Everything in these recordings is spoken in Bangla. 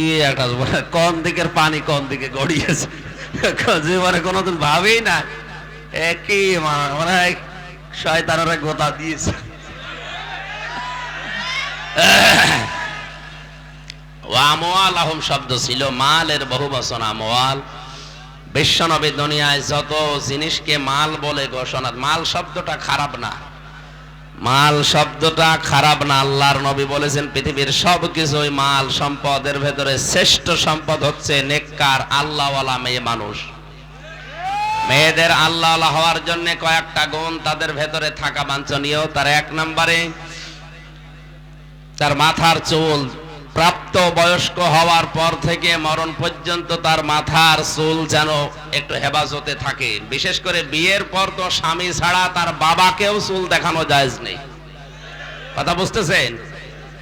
কি একটা কোন দিকের পানি কোন দিকে গড়িয়েছে? জীবনে কোনোদিন ভাবেই না। একই মনে গোতা দিয়েছে। ওয়ামওয়াল আহম শব্দ ছিল, মালের বহু বচন আমওয়াল। বিশ্বনবী দুনিয়ায় যত জিনিসকে মাল বলে ঘোষণা, মাল শব্দটা খারাপ না। মাল শব্দটা খারাপ না, আল্লাহর নবী বলেছেন, পৃথিবীর সব কিছুই মাল সম্পদের ভেতরে শ্রেষ্ঠ সম্পদ হচ্ছে নেককার, আল্লাহওয়ালা মেয়ে মানুষ। মেয়েদের আল্লাহওয়ালা হওয়ার জন্য কয়েকটা গুণ তাদের ভেতরে থাকা বাঞ্ছনীয়। তার এক নম্বরে, তার মাথার চুল প্রাপ্ত বয়স্ক হওয়ার পর থেকে মরণ পর্যন্ত তার মাথার চুল যেন একটু হেফাজতে থাকে। বিশেষ করে বিয়ের পর তো স্বামী ছাড়া তার বাবাকেও চুল দেখানো জায়েজ নেই। কথা বুঝতেছেন?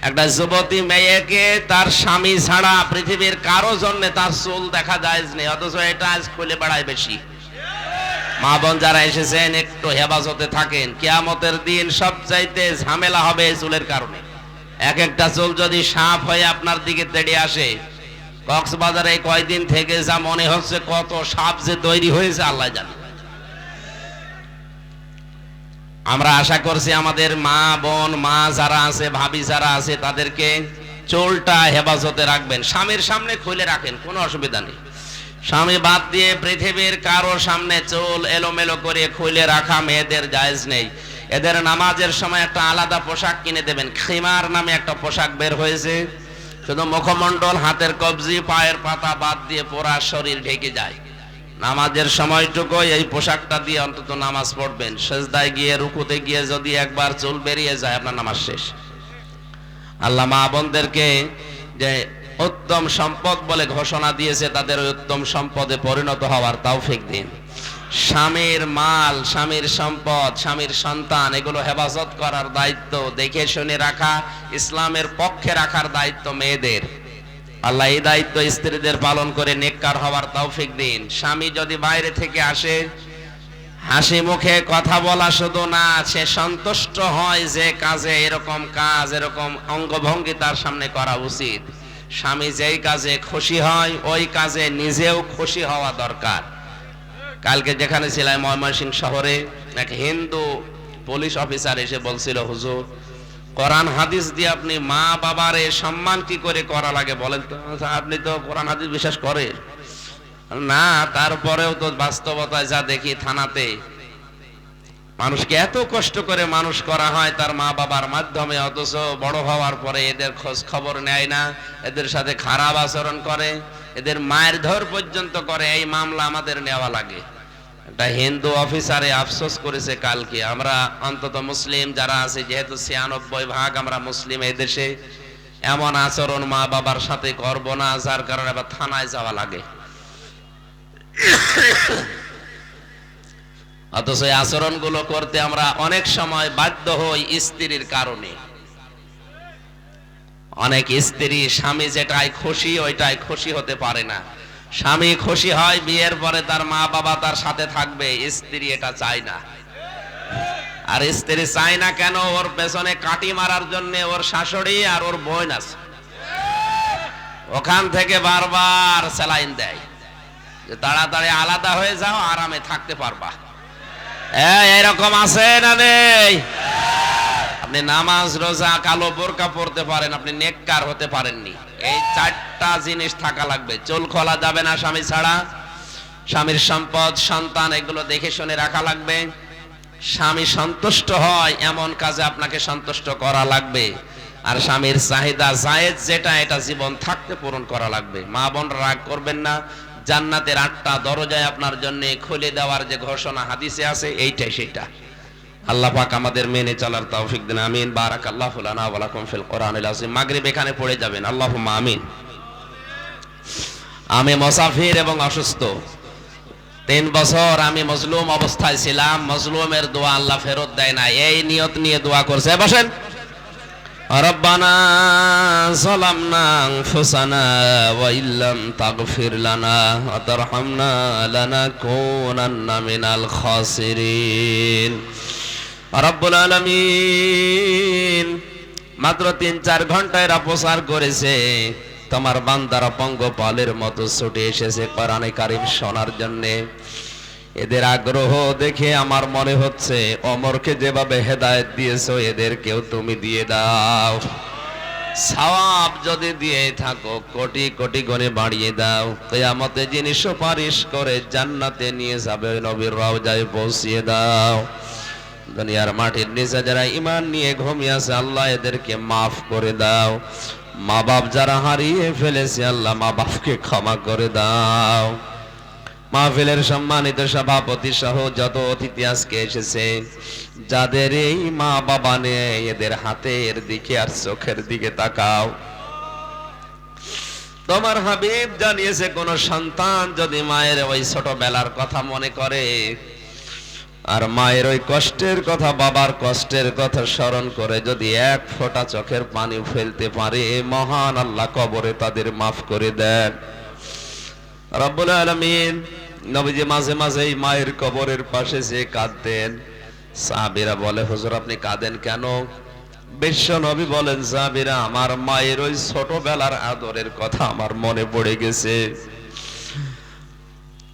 একটা যুবতী মেয়েকে তার স্বামী ছাড়া পৃথিবীর কারও জন্য তার চুল দেখা জায়েজ নেই, অথচ এটা আজ খুলে বেড়ায় বেশি। মা বোন যারা এসেছেন, একটু হেফাজতে থাকেন। কেয়ামতের দিন সব চাইতে ঝামেলা হবে চুলের কারণে। এক একটা চুল যদি সাপ হয়ে আপনার দিকে তেড়ে আসে, কক্সবাজারে কয়দিন থেকে যা মনে হচ্ছে কত সাপ যে তৈরি হয়েছে, আল্লাহ জানে। আমরা আশা করছি আমাদের মা, বোন, মা যারা আছে, ভাবি যারা আছে, তাদেরকে চোলটা হেফাজতে রাখবেন। স্বামীর সামনে খুলে রাখেন, কোনো অসুবিধা নেই। স্বামী বাদ দিয়ে পৃথিবীর কারও সামনে চোল এলোমেলো করে খুলে রাখা মেয়েদের জায়েজ নেই। এদের নামাজের সময় একটা আলাদা পোশাক কিনে দেবেন। খিমার নামে একটা পোশাক বের হয়েছে। শুধু মুখমণ্ডল, হাতের কবজি, পায়ের পাতা বাদ দিয়ে পোড়া শরীর ঢেকে যায়। নামাজের সময়টুকু এই পোশাকটা দিয়ে অন্তত নামাজ পড়বেন। সেজদায় গিয়ে, রুকুতে গিয়ে যদি একবার চুল বেরিয়ে যায়, আপনার নামাজ শেষ। আল্লাহ মা বোনদেরকে যে উত্তম সম্পদ বলে ঘোষণা দিয়েছে, তাদের উত্তম সম্পদে পরিণত হওয়ার তৌফিক দিন। স্বামীর মাল, স্বামীর সম্পদ, স্বামীর সন্তান, এগুলো হেফাজত করার দায়িত্ব দেখে শুনে রাখা, ইসলামের পক্ষে রাখার দায়িত্ব মেয়েদের। আল্লাহ এই দায়িত্ব স্ত্রীদের পালন করে নেককার হওয়ার তৌফিক দিন। স্বামী যদি বাইরে থেকে আসে, হাসি মুখে কথা বলা শুধু না, সে সন্তুষ্ট হয় যে কাজে এরকম কাজ, এরকম অঙ্গভঙ্গি তার সামনে করা উচিত। স্বামী যেই কাজে খুশি হয়, ওই কাজে নিজেও খুশি হওয়া দরকার। কালকে যেখানে ছিলাম ময়মনসিং শহরে, এক হিন্দু পুলিশ অফিসার এসে বলছিল, হুজুর, কোরআন হাদিস দিয়ে আপনি মা বাবার সম্মান কি করে করা লাগে বলেন তো? আপনি তো কোরআন হাদিস বিশ্বাস করেন। না, তারপরেও তো বাস্তবতায় যা দেখি থানাতে মানুষকে এত কষ্ট করে মানুষ করা হয়, তার মা বাবার মাধ্যমে, অথচ বড় হওয়ার পরে এদের খোঁজ খবর নেয় না, এদের সাথে খারাপ আচরণ করে, এদের মায়ের ধর পর্যন্ত করে, এই মামলা আমাদের নেওয়া লাগে। একটা হিন্দু অফিসারে আফসোস করেছে কালকে, আমরা অন্তত মুসলিম যারা আছে, যেহেতু ছিয়ানব্বই ভাগ আমরা মুসলিম এই দেশে, এমন আচরণ মা বাবার সাথে করব না, যার কারণে আবার থানায় যাওয়া লাগে। অথচ এই আচরণগুলো করতে আমরা অনেক সময় বাধ্য হই স্ত্রীর কারণে। অনেক স্ত্রী স্বামী যেটাই খুশি, ওইটাই খুশি হতে পারে না। স্বামী খুশি হয়, বিয়ের পরে তার মা বাবা তার সাথে থাকবে, স্ত্রী এটা চায় না। আর স্ত্রী চায় না কেন, ওর পেছনে কাটি মারার জন্য ওর শাশুড়ি আর ওর বোন আছে। ওখান থেকে বারবার স্যালাইন দেয়। তাড়াতাড়ি আলাদা হয়ে যাও, আরামে থাকতে পারবা। এরকম আছে না নেই? আপনি নামাজ, রোজা, কালো বোরকা পড়তে পারেন, আপনি নেককার হতে পারেননি। এই চারটা জিনিস থাকা লাগবে। চুল খোলা যাবে না স্বামী ছাড়া। স্বামীর সম্পদ, সন্তান, এগুলো দেখে শুনে রাখা লাগবে। স্বামী সন্তুষ্ট হয়, এমন কাজে আপনাকে সন্তুষ্ট করা লাগবে। আর স্বামীর চাহিদা, জায়েজ যেটা, এটা জীবন থাকতে পূরণ করা লাগবে। মা বোন রাগ করবেন না। জান্নাতের আটটা দরজায় আপনার জন্য খুলে দেওয়ার যে ঘোষণা হাদিসে আছে, এইটাই সেটা। আল্লাহ পাক আমাদের মেনে চলার তৌফিক দিন, আমিন। বারাকাল্লাহু লানা ওয়া লাকুম ফিল কোরআনিল আযীম। মাগরিব এখানে পড়ে যাবেন, আল্লাহুম্মা আমিন। আমি মুসাফির এবং অসুস্থ। তিন বছর আমি মজলুম অবস্থায় ছিলাম, মজলুমের দোয়া আল্লাহ ফেরত দেয় না এই নিয়ত নিয়ে দোয়া করছে। বসেন। ربنا ظلمنا أنفسنا وإن لم تغفر لنا وترحمنا لنكونن من الخاسرين রব্বুল আলামিন মাত্র তিন চার ঘন্টায় এরা প্রচার করেছে তোমার বান্দারা পঙ্গপালের মতো ছুটে এসেছে কোরআনে কারিম শোনার জন্যে এদের আগ্রহ দেখে আমার মনে হচ্ছে অমরকে যেভাবে হেদায়েত দিয়েছ, এদেরকেও তুমি দিয়ে দাও। সওয়াব যদি দিয়ে থাকো, কোটি কোটি গণে বাড়িয়ে দাও। কেয়ামতে যিনি সুপারিশ করে জান্নাতে নিয়ে যাবে, নবীর রাও রওজায় পৌঁছিয়ে দাও। দুনিয়ার মাটির নিচে যারা ইমান নিয়ে ঘুমিয়ে আছে, আল্লাহ এদেরকে মাফ করে দাও। মা বাপ যারা হারিয়ে ফেলেছে, আল্লাহ মা বাপকে ক্ষমা করে দাও। মাহফিলের সম্মানিত সভাপতি সহ যত অতিথি আজকে এসেছে, যাদের এই মা বাবা নেই এদের হাতের দিকে আর চোখের দিকে তাকাও। তোমার হাবিব জানিয়েছে, কোন সন্তান যদি মায়ের ওই ছোটবেলার কথা মনে করে, আর মায়ের ওই কষ্টের কথা, বাবার কষ্টের কথা স্মরণ করে যদি এক ফোঁটা চোখের পানি ফেলতে পারে, মহান আল্লাহ কবরে তাদের মাফ করে দেন। রব্বুল আলমিন নবীজি মাঝে মাঝে মায়ের কবরের পাশে যে কাঁদতেন, সাহাবিরা বলে, হুজুর, আপনি কাঁদেন কেন? বিশ্ব নবী বলেন, সাহাবিরা, আমার মায়ের ওই ছোটবেলার আদরের কথা আমার মনে পড়ে গেছে।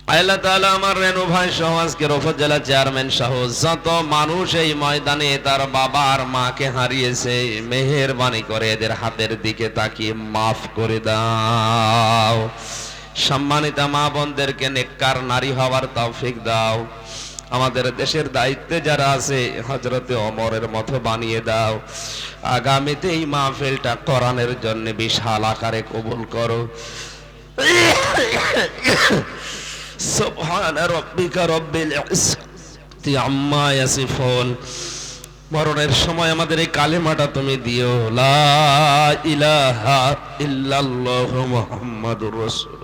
আল্লাহ তাআলা আমার রেনু ভাই সহ আজকের উপজেলা চেয়ারম্যান সহ যত মানুষ এই ময়দানে তার বাবা আর মাকে হারিয়েছে, মেহেরবানি করে এদের হাতের দিকে তাকিয়ে মাফ করে দাও। সম্মানিত মা বোনদেরকে নেককার নারী হওয়ার তৌফিক দাও। আমাদের দেশের দায়িত্বে যারা আছে হজরতে অমরের মতো বানিয়ে দাও। আগামীতে এই মাহফিলটা কোরআনের জন্য বিশাল আকারে কবুল করো। সুবহান রব্বিকা রব্বিল ইজ্জতি আম্মা ইয়াসিফুন। মরণের সময় আমাদের এই কালেমাটা তুমি দিও। লা ইলাহা ইল্লাল্লাহু মুহাম্মাদুর রাসূলুল্লাহ।